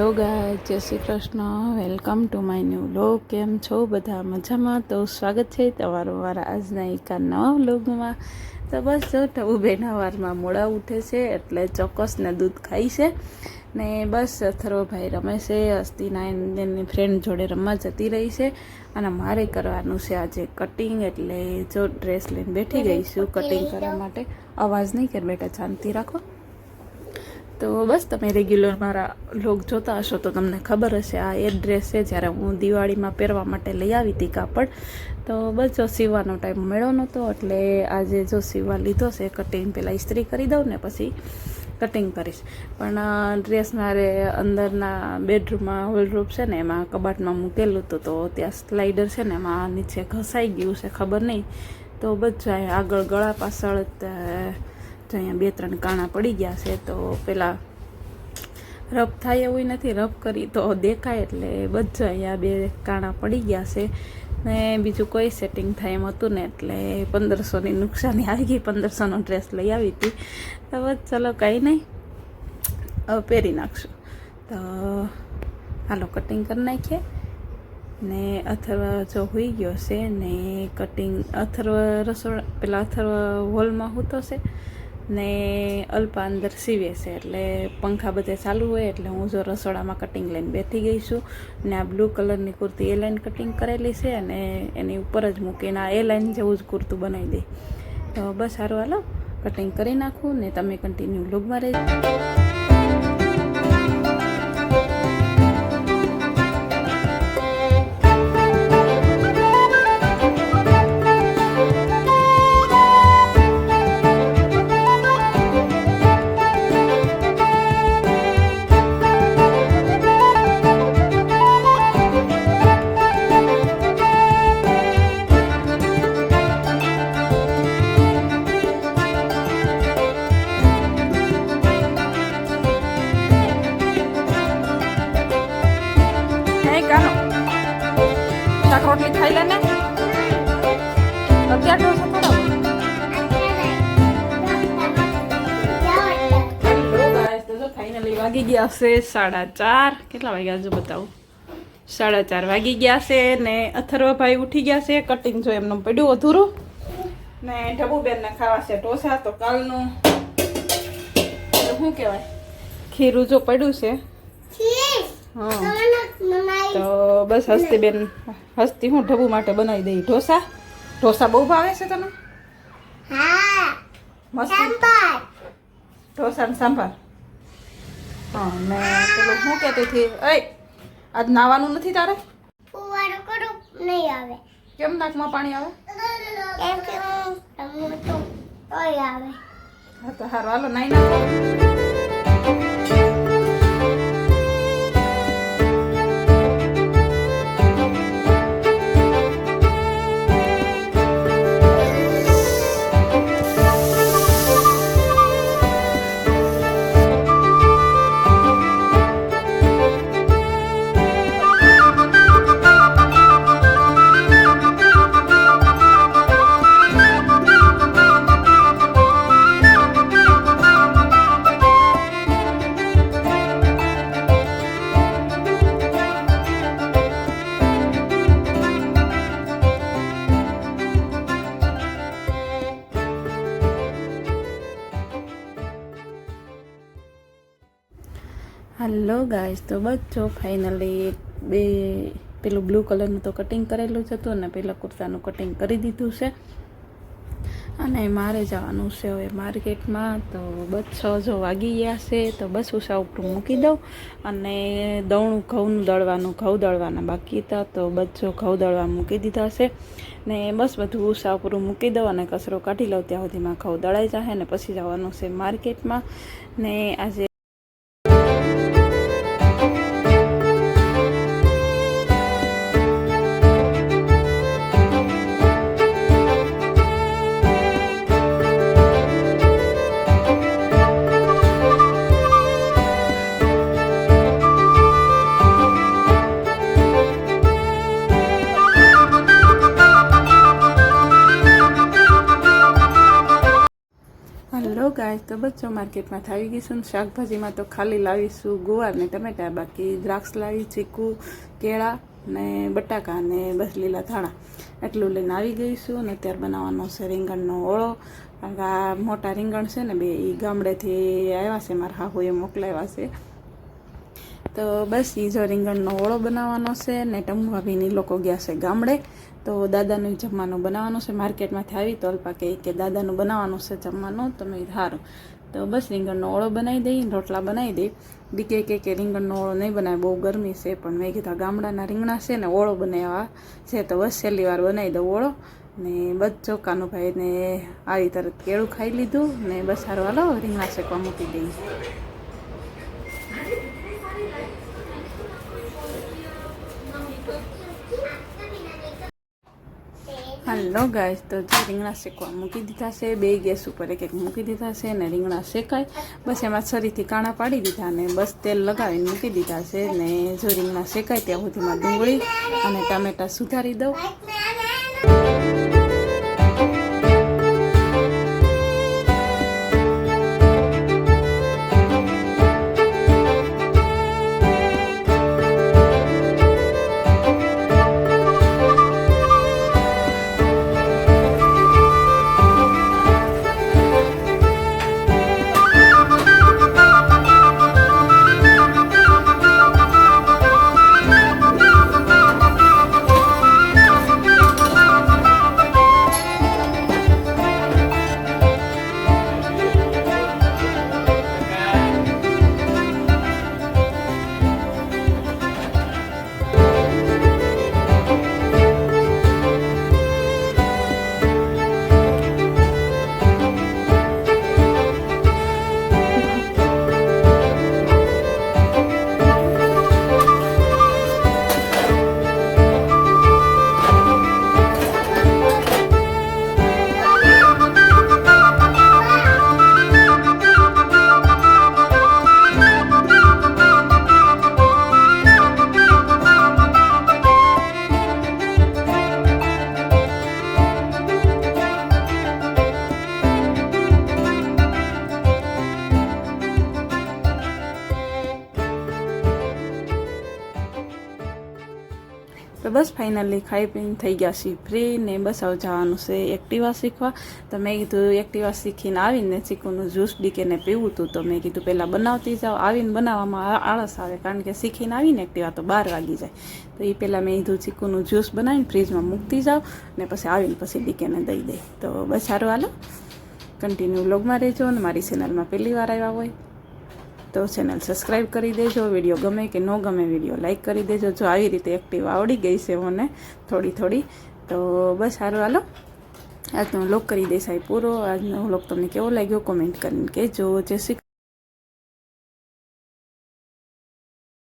જય Shri Krishna. Welcome to my new vlog. કેમ છો બધા? મજામાં? તો સ્વાગત છે તમારું મારા આજના એકા નવા વ્લોગમાં. તો બસ જો બેના વારમાં મોડા ઉઠે છે એટલે ચોક્કસ ને દૂધ ખાઈ છે. ને બસ અથર્વભાઈ રમે છે હસ્તીના એની ફ્રેન્ડ જોડે રમવા જતી રહી છે. અને મારે કરવાનું છે આજે કટિંગ એટલે જો ડ્રેસ લઈને બેઠી ગઈ છું કટિંગ કરવા માટે. અવાજ નહીં કર બેટા શાંતિ રાખો. તો બસ તમે રેગ્યુલર મારા લોગ જોતા હશો તો તમને ખબર હશે આ એ ડ્રેસ છે. જ્યારે હું દિવાળીમાં પહેરવા માટે લઈ આવી હતી કાપડ, તો બસ જો સીવવાનો ટાઈમ મળ્યો નહોતો એટલે આજે જો સીવવા લીધો છે કટિંગ પહેલાં ઇસ્ત્રી કરી દઉં ને પછી કટિંગ કરીશ. પણ ડ્રેસ મારે અંદરના બેડરૂમમાં હોલરૂપ છે ને, એમાં કબાટમાં મૂકેલું હતું તો ત્યાં સ્લાઇડર છે ને, એમાં નીચે ઘસાઈ ગયું છે, ખબર નહીં. તો બસ આગળ ગળા પાછળ તો અહીંયા બે ત્રણ કાણા પડી ગયા છે તો પેલા રફ થાય એવું નથી રફ કરી તો દેખાય એટલે બધા અહીંયા બે કાણા પડી ગયા છે. ને બીજું કોઈ સેટિંગ થાય એમ હતું ને એટલે પંદરસોની નુકસાની આવી ગઈ, પંદરસોનો ડ્રેસ લઈ આવી હતી. તો બસ ચલો કંઈ નહીં પહેરી નાખશું. તો હાલો કટિંગ કરી નાખીએ. ને અથર્વ જો હોઈ ગયો છે ને કટિંગ અથર્વ રસોડા, પેલા અથર્વ હોલમાં હોતો છે. ને અલ્પા અંદર સીવે છે એટલે પંખા બધે ચાલુ હોય એટલે હું જો રસોડામાં કટિંગ લઈને બેઠી ગઈ છું ને આ બ્લુ કલરની કુર્તી એ લાઈન કટિંગ કરેલી છે અને એની ઉપર જ મૂકીને આ એ લાઈન જેવું જ કુર્તું બનાવી દઈ તો બસ સારું, હાલો. કટિંગ કરી નાખું ને તમે કન્ટિન્યુ લુગમાં રહેજો. શાક રોટલી ખાઈ લે ને? વાગી. ગયા છે સાડા ચાર. કેટલા વાગ્યા જો બતાવું? સાડા ચાર વાગી ગયા છે ને અથર્વભાઈ ઉઠી ગયા છે. કટિંગ જો એમનું પડ્યું અધૂરું. ને ઢબુબેનને ખાવા છે ઢોસા, તો કાલનું શું કહેવાય? ખીરું જો પડ્યું છે. તો બસ હસ્તી બેન હસ્તી હું ઢબુ માટે બનાવી દઈ. ઢોસા? ઢોસા બહુ ભાવે છે તને? મસ્ત? ઢોસા ને સાંભાર? હા ને પેલું શું કહેતી હતી? એ આજ નાવાનું નથી તારે? કેમ નાકમાં પાણી આવે. હા તો હારું. હાલો નાઈ નાખો. હલો ગાઈસ તો બચ્ચો ફાઇનલી બે, પેલું બ્લુ કલરનું તો કટિંગ કરેલું જ હતું અને પેલા કુર્તાનું કટિંગ કરી દીધું છે. અને મારે જવાનું છે હવે માર્કેટમાં. તો બસો જો વાગી ગયા છે. તો બસ ઉષા ઉપર મૂકી દઉં અને દવણું ઘઉંનું દળવાનું, ઘઉં દળવાના બાકી હતા. તો બચ્ચો ઘઉં દળવા મૂકી દીધા છે. ને બસ બધું ઉષા ઉપર મૂકી દઉં અને કચરો કાઢી લઉં. ત્યાં સુધીમાં ઘઉં દળાઈ જાય ને પછી જવાનું છે માર્કેટમાં. ને આજે ગાય તો બચ્ચો માર્કેટમાં આવી ગઈશું શાકભાજીમાં તો ખાલી લાવીશું ગુવાર ને ટમેટા, બાકી દ્રાક્ષ લાવી, ચીકુ, કેળા ને બટાકા ને બસ લીલા ધાણા. એટલું લઈને આવી ગઈશું ને અત્યારે બનાવવાનો છે રીંગણનો ઓળો. કારણ કે આ મોટા રીંગણ છે ને બે એ ગામડેથી આવ્યા છે, મારા હાહુએ મોકલાવ્યા છે. તો બસ એ રીંગણનો ઓળો બનાવવાનો છે ને ટમુભાભીની લોકો ગયા છે ગામડે. તો દાદાનું જમવાનું બનાવવાનું છે. માર્કેટમાંથી આવી તો અલ્પા કહે કે, દાદાનું બનાવવાનું છે જમવાનું, તો મેં સારું તો બસ રીંગણનો ઓળો બનાવી દઈ રોટલા બનાવી દઈ દીકે કે કે રીંગણનો ઓળો નહીં બનાવે બહુ ગરમી છે. પણ મેં કીધા ગામડાના રીંગણા છે ને, ઓળો બનાવવા છે, તો બસ છેલ્લી વાર બનાવી દઉં ઓળો. ને બસ જો કાનુભાઈને આવી તરત કેળું ખાઈ લીધું ને બસ સારું, હાલો, રીંગણા શેકવા મૂકી દઈ હાલો ગાય તો જે રીંગણા શેકવા મૂકી દીધા છે, બે ગેસ ઉપર એક એક મૂકી દીધા છે ને રીંગણા શેકાય. બસ એમાં છરીથી કાણા પાડી દીધા ને બસ તેલ લગાવીને મૂકી દીધા છે ને જો રીંગણા શેકાય ત્યાં સુધીમાં ડુંગળી અને ટામેટા સુધારી દઉં. બસ ફાઇનલી ખાઈ પીને થઈ ગયા છીએ. ફ્રી ને બસ હવે જવાનું છે એક્ટિવા શીખવા. તો મેં કીધું એક્ટિવા શીખીને આવીને ચીકુનું જ્યુસ ડીકેને પીવું હતું તો મેં કીધું પહેલાં બનાવતી જાઓ. આવીને બનાવવામાં આળસ આવે કારણ કે શીખીને આવીને એક્ટિવા તો બાર વાગી જાય. તો એ પહેલાં મેં કીધું ચીકુનું જ્યુસ બનાવીને ફ્રીજમાં મૂકતી જાઓ ને પછી આવીને પછી ડીકેને દઈ દઈ તો બસ સારું હાલો. કન્ટિન્યુ વ્લોગમાં રહેજો અને મારી ચેનલમાં પહેલી વાર આવ્યા હોય. તો ચેનલ સબસ્ક્રાઈબ કરી દેજો, વીડિયો ગમે કે ન ગમે વીડિયો લાઈક કરી દેજો. જો આવી રીતે એક્ટિવ આવડી ગઈ છે મને થોડી થોડી, તો બસ સારું હાલો. આજનો વ્લોગ કરી આ પૂરો. આજનો વ્લોગ તમને કેવો લાગ્યો કોમેન્ટ કરીને કહેજો. જય શ્રી